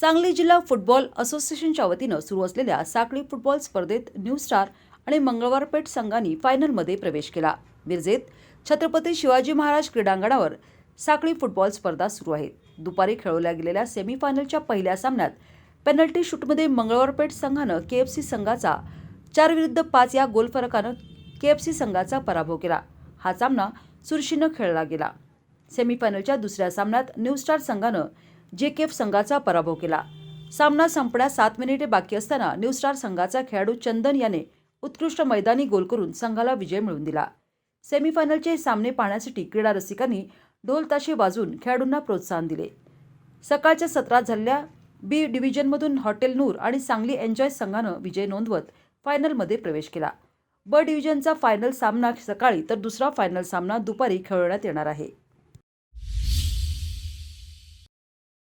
सांगली जिल्हा फुटबॉल असोसिएशनच्या वतीनं सुरू असलेल्या साखळी फुटबॉल स्पर्धेत न्यू स्टार आणि मंगळवारपेठ संघांनी फायनलमध्ये प्रवेश केला. मिरजेत छत्रपती शिवाजी महाराज क्रीडांगणावर साखळी फुटबॉल स्पर्धा सुरू आहेत. दुपारी खेळवल्या गेलेल्या सेमीफायनलच्या पहिल्या सामन्यात पेनल्टी शूटमध्ये मंगळवारपेठ संघानं के एफ सी संघाचा चार विरुद्ध पाच या गोलफरकानं के एफ सी संघाचा पराभव केला. हा सामना चुरशीनं खेळला गेला. सेमीफायनलच्या दुसऱ्या सामन्यात न्यू स्टार संघानं जे के एफ संघाचा पराभव केला. सामना संपण्यास सात मिनिटे बाकी असताना न्यू स्टार संघाचा खेळाडू चंदन याने उत्कृष्ट मैदानी गोल करून संघाला विजय मिळवून दिला. सेमीफायनलचे सामने पाहण्यासाठी क्रीडा रसिकांनी ढोल ताशे खेळाडूंना प्रोत्साहन दिले. सकाळच्या सत्रात झालेल्या बी डिव्हिजनमधून हॉटेल नूर आणि सांगली एन्जॉय संघानं विजय नोंदवत फायनलमध्ये प्रवेश केला. ब डिव्हिजनचा फायनल सामना सकाळी तर दुसरा फायनल सामना दुपारी खेळवण्यात येणार आहे.